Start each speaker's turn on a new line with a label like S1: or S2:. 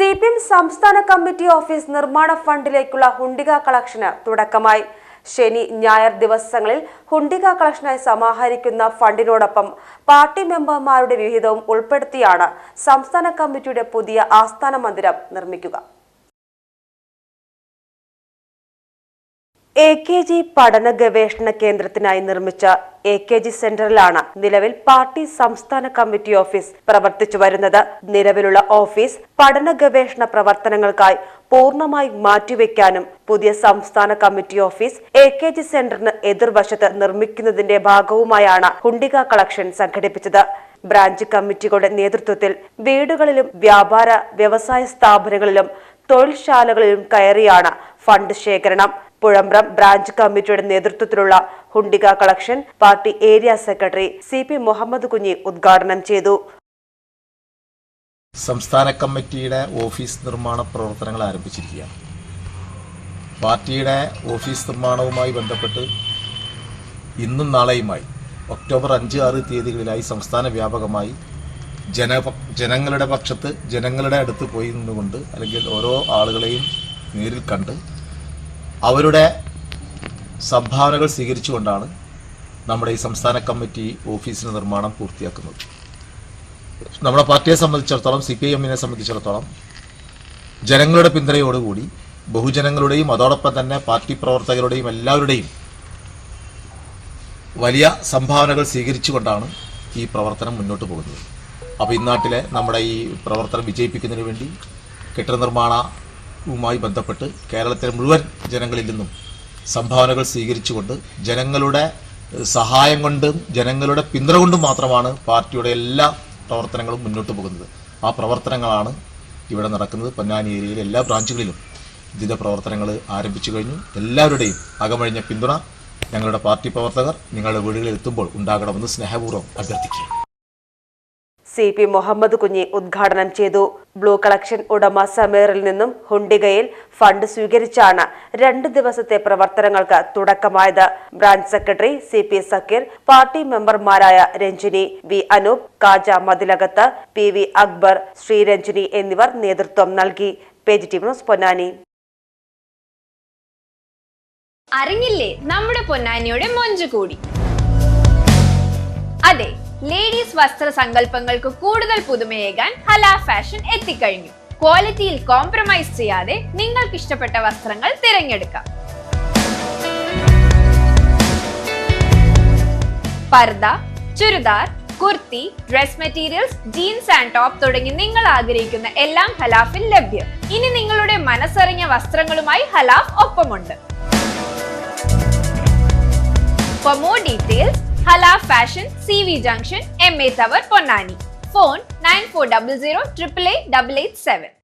S1: C P M സംസ്ഥാന committee office നിർമ്മാണ ഫണ്ടിലേക്കുള്ള ഹുണ്ടിക കളക്ഷന് തുടക്കമായി. ശനി ഞായർ ദിവസങ്ങളിൽ ഹുണ്ടിക കളക്ഷനായി സമാഹരിക്കുന്ന ഫണ്ടിനോടൊപ്പം പാർട്ടി മെമ്പർമാരുടെ വിഹിതവും ഉൾപ്പെടുത്തിയാണ് സംസ്ഥാന കമ്മിറ്റിയുടെ പുതിയ ആസ്ഥാന മന്ദിരം നിർമ്മിക്കുക. എ കെ ജി പഠന ഗവേഷണ കേന്ദ്രത്തിനായി നിർമ്മിച്ച എ കെ ജി സെന്ററിലാണ് നിലവിൽ പാർട്ടി സംസ്ഥാന കമ്മിറ്റി ഓഫീസ് പ്രവർത്തിച്ചു വരുന്നത്. നിലവിലുള്ള ഓഫീസ് പഠന ഗവേഷണ പ്രവർത്തനങ്ങൾക്കായി പൂർണമായി മാറ്റിവെക്കാനും പുതിയ സംസ്ഥാന committee office A K G സെന്ററിന് എതിർവശത്ത് നിർമ്മിക്കുന്നതിന്റെ ഭാഗവുമായാണ് ഹുണ്ടിക കളക്ഷൻ സംഘടിപ്പിച്ചത്. ബ്രാഞ്ച് കമ്മിറ്റികളുടെ നേതൃത്വത്തിൽ വീടുകളിലും വ്യാപാര വ്യവസായ സ്ഥാപനങ്ങളിലും തൊഴിൽശാലകളിലും കയറിയാണ് ഫണ്ട് ശേഖരണം. പുഴമ്പ്രം ബ്രാഞ്ച് കമ്മിറ്റിയുടെ നേതൃത്വത്തിലുള്ള ഹുണ്ടിക collection party area secretary C P Muhammad Kunhi ഉദ്ഘാടനം ചെയ്തു.
S2: സംസ്ഥാന കമ്മിറ്റിയുടെ ഓഫീസ് നിർമ്മാണ പ്രവർത്തനങ്ങൾ ആരംഭിച്ചിരിക്കുകയാണ്. പാർട്ടിയുടെ ഓഫീസ് നിർമ്മാണവുമായി ബന്ധപ്പെട്ട് ഇന്നും നാളെയുമായി ഒക്ടോബർ അഞ്ച് ആറ് തീയതികളിലായി സംസ്ഥാന വ്യാപകമായി ജന ജനങ്ങളുടെ പക്ഷത്ത് ജനങ്ങളുടെ അടുത്ത് പോയി നിന്നുകൊണ്ട് അല്ലെങ്കിൽ ഓരോ ആളുകളെയും നേരിൽ കണ്ട് അവരുടെ സംഭാവനകൾ സ്വീകരിച്ചുകൊണ്ടാണ് നമ്മുടെ ഈ സംസ്ഥാന കമ്മിറ്റി ഓഫീസിന് നിർമ്മാണം പൂർത്തിയാക്കുന്നത്. നമ്മുടെ പാർട്ടിയെ സംബന്ധിച്ചിടത്തോളം സി പി ഐ എമ്മിനെ സംബന്ധിച്ചിടത്തോളം ജനങ്ങളുടെ പിന്തുണയോടുകൂടി ബഹുജനങ്ങളുടെയും അതോടൊപ്പം തന്നെ പാർട്ടി പ്രവർത്തകരുടെയും എല്ലാവരുടെയും വലിയ സംഭാവനകൾ സ്വീകരിച്ചുകൊണ്ടാണ് ഈ പ്രവർത്തനം മുന്നോട്ട് പോകുന്നത്. അപ്പോൾ ഇന്നാട്ടിലെ നമ്മുടെ ഈ പ്രവർത്തനം വിജയിപ്പിക്കുന്നതിന് വേണ്ടി കെട്ടിട നിർമ്മാണവുമായി ബന്ധപ്പെട്ട് കേരളത്തിലെ മുഴുവൻ ജനങ്ങളിൽ നിന്നും സംഭാവനകൾ സ്വീകരിച്ചുകൊണ്ട് ജനങ്ങളുടെ സഹായം കൊണ്ടും ജനങ്ങളുടെ പിന്തുണ കൊണ്ടും മാത്രമാണ് പാർട്ടിയുടെ എല്ലാ പ്രവർത്തനങ്ങളും മുന്നോട്ട് പോകുന്നത്. ആ പ്രവർത്തനങ്ങളാണ് ഇവിടെ നടക്കുന്നത്. പൊന്നാനി ഏരിയയിലെ എല്ലാ ബ്രാഞ്ചുകളിലും ഇതിന്റെ പ്രവർത്തനങ്ങൾ ആരംഭിച്ചു കഴിഞ്ഞു. എല്ലാവരുടെയും അകമഴിഞ്ഞ പിന്തുണ ഞങ്ങളുടെ പാർട്ടി പ്രവർത്തകർ നിങ്ങളുടെ വീടുകളിൽ എത്തുമ്പോൾ ഉണ്ടാകണമെന്ന് സ്നേഹപൂർവം അഭ്യർത്ഥിക്കുക
S1: സി പി മുഹമ്മദ് കുഞ്ഞി ഉദ്ഘാടനം ചെയ്തു. ബ്ലൂ കളക്ഷൻ ഉടമ സമീറിൽ നിന്നും ഹുണ്ടികയിൽ ഫണ്ട് സ്വീകരിച്ചാണ് രണ്ട് ദിവസത്തെ പ്രവർത്തനങ്ങൾക്ക് തുടക്കമായത്. Branch secretary C P Zakir party മെമ്പർമാരായ Ranjini V Anoop Kaja Mathilakath P V Akbar Sreeranjini എന്നിവർ നേതൃത്വം നൽകി. Page T news Ponnani.
S3: അറിഞ്ഞില്ലേ നമ്മുടെ പൊന്നാനിയുടെ മൊഞ്ചു കൂടി അതെ ലേഡീസ് വസ്ത്ര സങ്കല്പങ്ങൾക്ക് കൂടുതൽ പുതുമയേകാൻ ഹല ഫാഷൻ എത്തിക്കഴിഞ്ഞു. ക്വാളിറ്റിയിൽ കോംപ്രമൈസ് ചെയ്യാതെ നിങ്ങൾക്ക് ഇഷ്ടപ്പെട്ട വസ്ത്രങ്ങൾ തിരഞ്ഞെടുക്കാം. Pardha churidar kurti dress materials jeans and top തുടങ്ങി നിങ്ങൾ ആഗ്രഹിക്കുന്ന എല്ലാം ഹലാഫിൽ ലഭ്യം. ഇനി നിങ്ങളുടെ മനസ്സറിഞ്ഞ വസ്ത്രങ്ങളുമായി ഹലാഫ് ഒപ്പമുണ്ട്. For more details, Hala Fashion, CV Junction, MA Tower, Ponnani. Phone 9400 888 887.